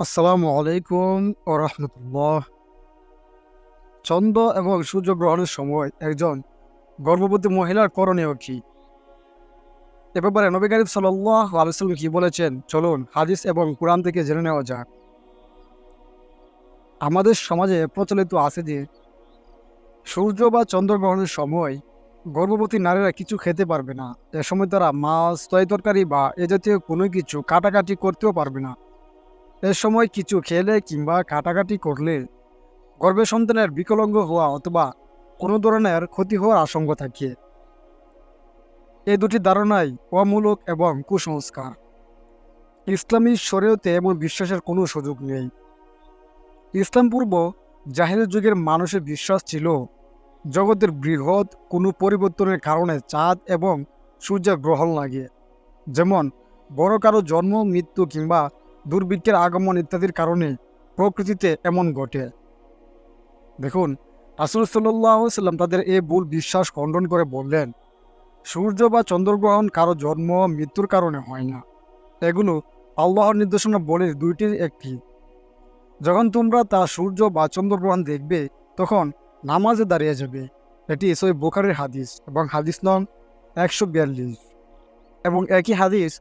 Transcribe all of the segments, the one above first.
আসসালামু আলাইকুম ও রহমতুল্লাহ। চন্দ্র এবং সূর্যগ্রহণের সময় একজন গর্ভবতী মহিলার করণীয় কি? এ ব্যাপারে নবী করিম সাল্লাহ কি বলেছেন? চলুন হাদিস এবং কোরআন থেকে জেনে নেওয়া যাক। আমাদের সমাজে প্রচলিত আছে যে, সূর্য বা চন্দ্রগ্রহণের সময় গর্ভবতী নারীরা কিছু খেতে পারবে না। এ সময় তারা মাছ তয় তরকারি বা এ জাতীয় কোনো কিছু কাটাকাটি করতেও পারবে না। এ সময় কিছু খেলে কিংবা কাটাকাটি করলে গর্ভে সন্তানের বিকলাঙ্গ হওয়া অথবা কোনো ধরনের ক্ষতি হওয়ার আশঙ্কা থাকে। এই দুটি ধারণাই অমূলক এবং কুসংস্কার। ইসলামী শরীয়তে এমন বিশ্বাসের কোনো সুযোগ নেই। ইসলাম পূর্ব জাহির যুগের মানুষের বিশ্বাস ছিল, জগতের বৃহৎ কোনো পরিবর্তনের কারণে চাঁদ এবং সূর্যের গ্রহণ লাগে। যেমন বড় কারও জন্ম, মৃত্যু কিংবা দুর্ভিক্ষের আগমন ইত্যাদির কারণে প্রকৃতিতে এমন ঘটে। দেখুন, রাসুল সাল্লাম তাদের এই ভুল বিশ্বাস খণ্ডন করে বললেন, সূর্য বা চন্দ্রগ্রহণ কারও জন্ম, মৃত্যুর কারণে হয় না। এগুলো আল্লাহর নির্দেশনা বলে দুইটির একটি। যখন তোমরা তা সূর্য বা চন্দ্রগ্রহণ দেখবে, তখন নামাজে দাঁড়িয়ে যাবে। এটি সই বোখারের হাদিস এবং হাদিস নং একশো বিয়াল্লিশ। এবং একই হাদিস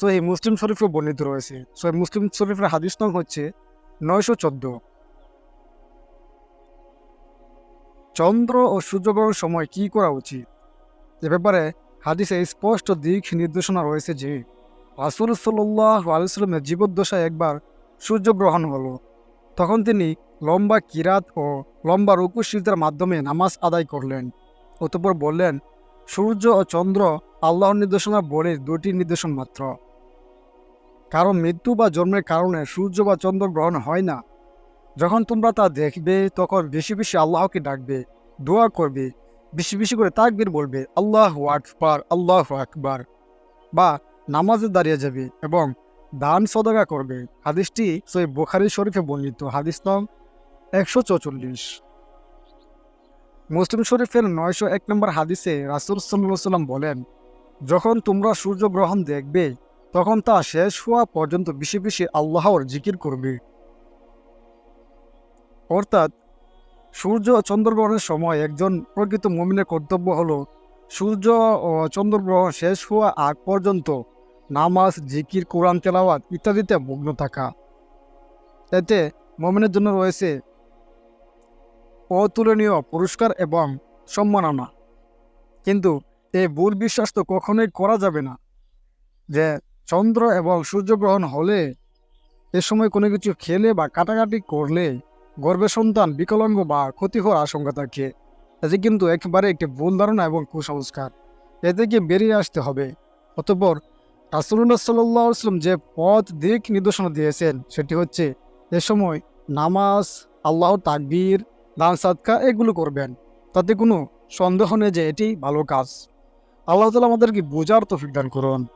সোহে মুসলিম শরীফও বর্ণিত রয়েছে। সোহে মুসলিম শরীফের হাদিস নং হচ্ছে নয়শো চোদ্দ। চন্দ্র ও সূর্যগ্রহণের সময় কি করা উচিত? এ ব্যাপারে হাদিসে স্পষ্ট দিক নির্দেশনা রয়েছে যে, রাসুল সাল্লাহ আলুসাল্লামের জীবদ্দশায় একবার সূর্যগ্রহণ হলো। তখন তিনি লম্বা কিরাত ও লম্বা রুকুশিলতার মাধ্যমে নামাজ আদায় করলেন। অতপর বললেন, সূর্য ও চন্দ্র আল্লাহর নির্দেশনা বলে দুটি নির্দেশন মাত্র। কারণ মৃত্যু বা জন্মের কারণে সূর্য বা চন্দ্র গ্রহণ হয় না। যখন তোমরা তা দেখবে, তখন বেশি বেশি আল্লাহকে ডাকবে, দোয়া করবে, বেশি বেশি করে তাকবির বলবে, আল্লাহ আকবার আল্লাহ আকবার। বা নামাজে দাঁড়িয়ে যাবে এবং দান সদগা করবে। হাদিসটি সই বোখারি শরীফে বর্ণিত। হাদিস নং একশো চৌচল্লিশ। মুসলিম শরীফের নয়শো এক নম্বর হাদিসে রাসুল সাল্লাম বলেন, যখন তোমরা সূর্যগ্রহণ দেখবে তখন তা শেষ হওয়া পর্যন্ত বেশি বেশি আল্লাহর জিকির করবে। অর্থাৎ, সূর্য চন্দ্রগ্রহণের সময় একজন প্রকৃত মমিনের কর্তব্য হল, সূর্য ও চন্দ্রগ্রহণ শেষ হওয়া আগ পর্যন্ত নামাজ, জিকির, কোরআন, তেলাওয়াত ইত্যাদিতে মগ্ন থাকা। এতে মমিনের জন্য রয়েছে অতুলনীয় পুরস্কার এবং সম্মাননা। কিন্তু এই ভুল বিশ্বাস তো কখনোই করা যাবে না যে চন্দ্র এবং সূর্যগ্রহণ হলে এ সময় কোনো কিছু খেলে বা কাটাকাটি করলে গর্ভে সন্তান বিকলাঙ্গ বা ক্ষতি হওয়ার আশঙ্কা থাকে। এতে কিন্তু একেবারে একটি ভুল ধারণা এবং কুসংস্কার। এ থেকে বেরিয়ে আসতে হবে। অতপর রাসুল্লাহ সাল্লাম যে পথ দিক নির্দেশনা দিয়েছেন, সেটি হচ্ছে এ সময় নামাজ, আল্লাহ তাকবীর, দান সাদকা এগুলো করবেন। তাতে কোনো সন্দেহ নেই যে এটি ভালো কাজ। আল্লাহ তালা আমাদেরকে বোঝার তফিক দান করুন।